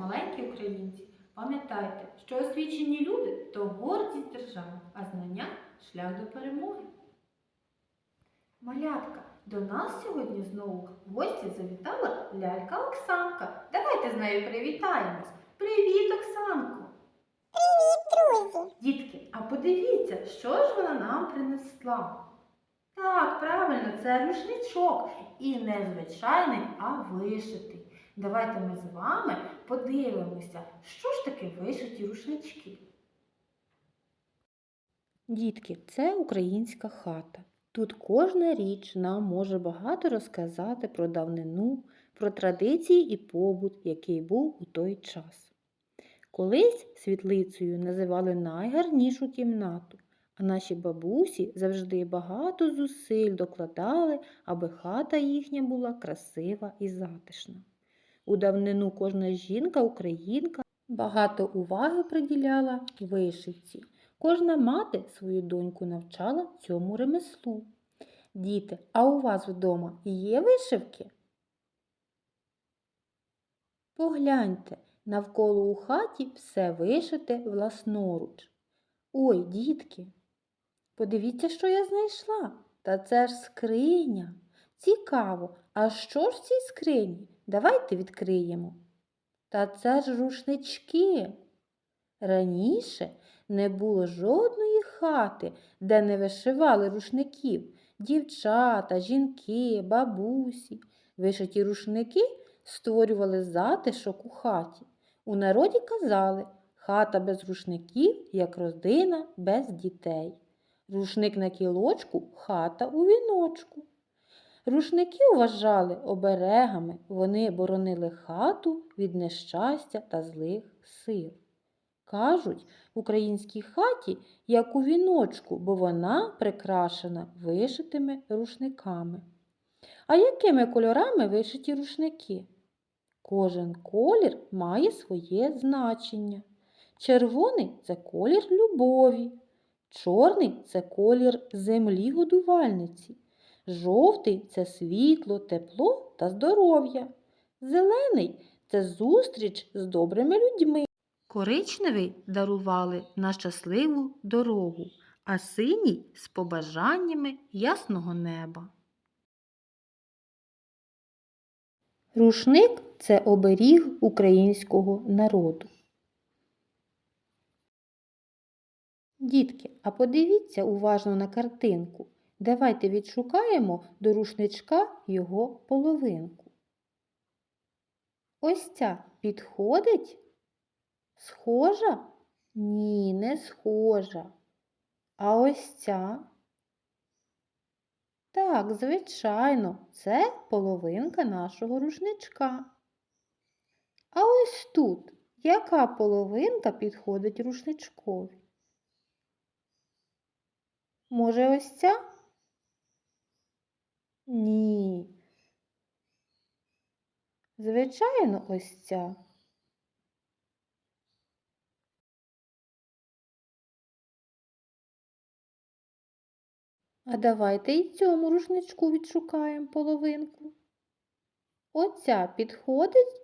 маленькі українці, пам'ятайте, що освічені люди то гордість держави, а знання шлях до перемоги. Малятка, до нас сьогодні знову в гості завітала лялька Оксанка. Давайте з нею привітаємось. Привіт, Оксанко! Друзі, Дітки, а подивіться, що ж вона нам принесла. Так, правильно, це рушничок. І не звичайний, а вишитий. Давайте ми з вами подивимося, що ж таке вишиті рушнички. Дітки, це українська хата. Тут кожна річ нам може багато розказати про давнину, про традиції і побут, який був у той час. Колись світлицею називали найгарнішу кімнату, а наші бабусі завжди багато зусиль докладали, аби хата їхня була красива і затишна. У давнину кожна жінка-українка багато уваги приділяла вишивці. Кожна мати свою доньку навчала цьому ремеслу. Діти, а у вас вдома є вишивки? Погляньте, навколо у хаті все вишите власноруч. Ой, дітки, подивіться, що я знайшла. Та це ж скриня. Цікаво, а що ж в цій скрині? Давайте відкриємо. Та це ж рушнички. Раніше не було жодної хати, де не вишивали рушників. Дівчата, жінки, бабусі. Вишиті рушники створювали затишок у хаті. У народі казали, хата без рушників, як родина без дітей. Рушник на кілочку, хата у віночку. Рушники вважали оберегами, вони боронили хату від нещастя та злих сил. Кажуть, в українській хаті, як у віночку, бо вона прикрашена вишитими рушниками. А якими кольорами вишиті рушники? Кожен колір має своє значення. Червоний це колір любові, чорний це колір землі годувальниці, жовтий це світло, тепло та здоров'я, зелений це зустріч з добрими людьми. Коричневий дарували на щасливу дорогу, а синій з побажаннями ясного неба. Рушник це оберіг українського народу. Дітки, а подивіться уважно на картинку. Давайте відшукаємо до рушничка його половинку. Ось ця підходить? Схожа? Ні, не схожа. А ось ця? Так, звичайно, це половинка нашого рушничка. А ось тут яка половинка підходить рушничкові? Може, ось ця? Ні. Звичайно, ось ця. А давайте і цьому рушничку відшукаємо половинку. Оця підходить?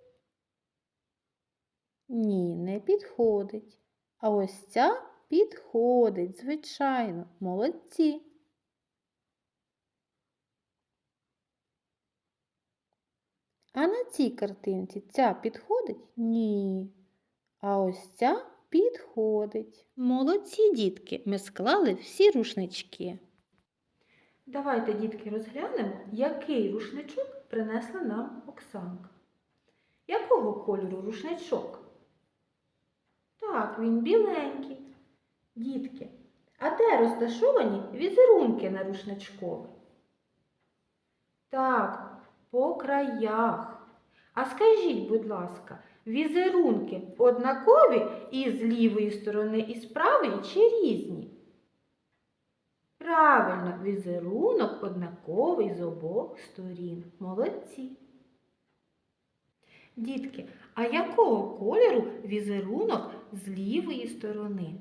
Ні, не підходить. А ось ця підходить, звичайно, молодці. А на цій картинці ця підходить? Ні. А ось ця підходить. Молодці, дітки, ми склали всі рушнички. Давайте, дітки, розглянемо, який рушничок принесла нам Оксанка. Якого кольору рушничок? Так, він біленький. Дітки, а де розташовані візерунки на рушничкові? Так, по краях. А скажіть, будь ласка, візерунки однакові і з лівої сторони, і з правої чи різні? Правильно, візерунок однаковий з обох сторін. Молодці. Дітки, а якого кольору візерунок з лівої сторони?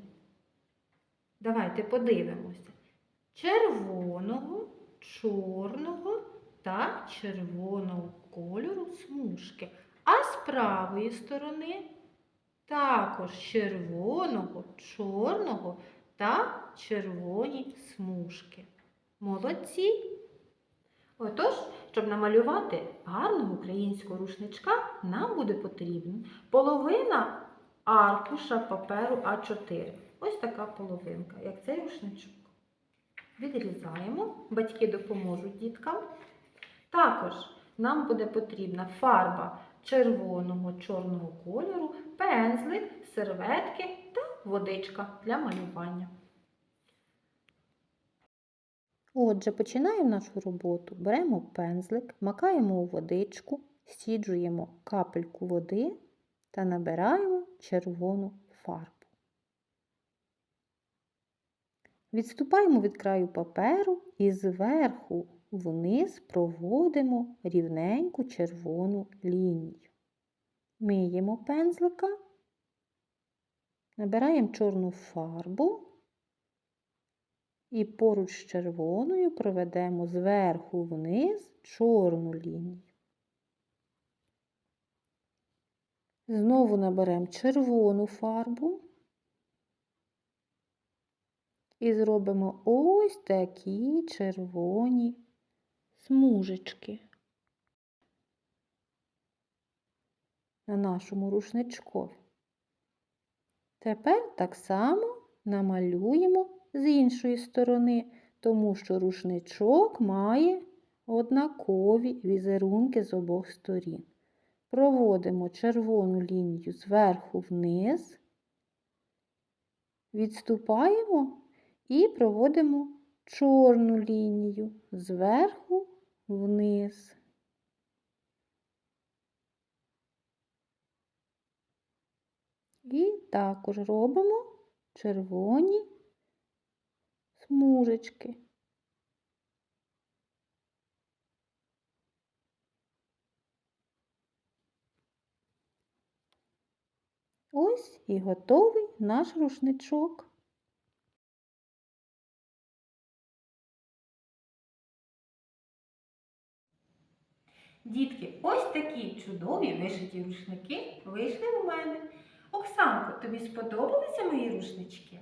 Давайте подивимося. Червоного, чорного та червоного кольору смужки. А з правої сторони також червоного, чорного та червоні смужки. Молодці! Отож, щоб намалювати гарного українського рушничка, нам буде потрібна половина аркуша паперу А4. Ось така половинка, як цей рушничок. Відрізаємо, батьки допоможуть діткам. Також нам буде потрібна фарба червоного чорного кольору, пензлик, серветки та водичка для малювання. Отже, починаємо нашу роботу. Беремо пензлик, макаємо у водичку, сіджуємо капельку води та набираємо червону фарбу. Відступаємо від краю паперу і зверху вниз проводимо рівненьку червону лінію. Миємо пензлика, набираємо чорну фарбу і поруч з червоною проведемо зверху вниз чорну лінію. Знову наберемо червону фарбу і зробимо ось такі червоні смужечки на нашому рушничкові. Тепер так само намалюємо з іншої сторони, тому що рушничок має однакові візерунки з обох сторін. Проводимо червону лінію зверху вниз, відступаємо і проводимо чорну лінію зверху вниз. І також робимо червоні смужечки. Ось і готовий наш рушничок. Дітки, ось такі чудові вишиті рушники вийшли у мене. Оксанко, тобі сподобалися мої рушнички?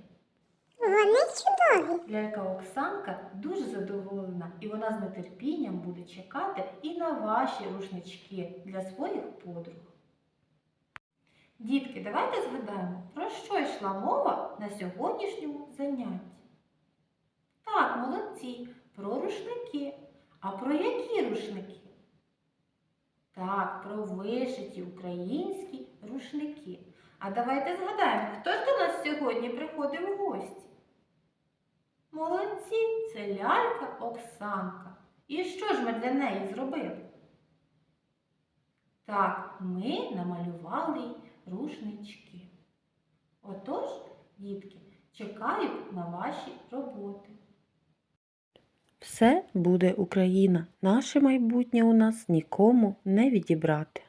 Вони чудові. Лялька Оксанка дуже задоволена і вона з нетерпінням буде чекати і на ваші рушнички для своїх подруг. Дітки, давайте згадаємо, про що йшла мова на сьогоднішньому занятті. Так, молодці, про рушники. А про які рушники? Так, про вишиті українські рушники. А давайте згадаємо, хто ж до нас сьогодні приходив у гості? Молодці, це лялька Оксанка. І що ж ми для неї зробили? Так, ми намалювали їй рушнички. Отож, дітки, чекаю на ваші роботи. Все буде Україна. Наше майбутнє у нас нікому не відібрати.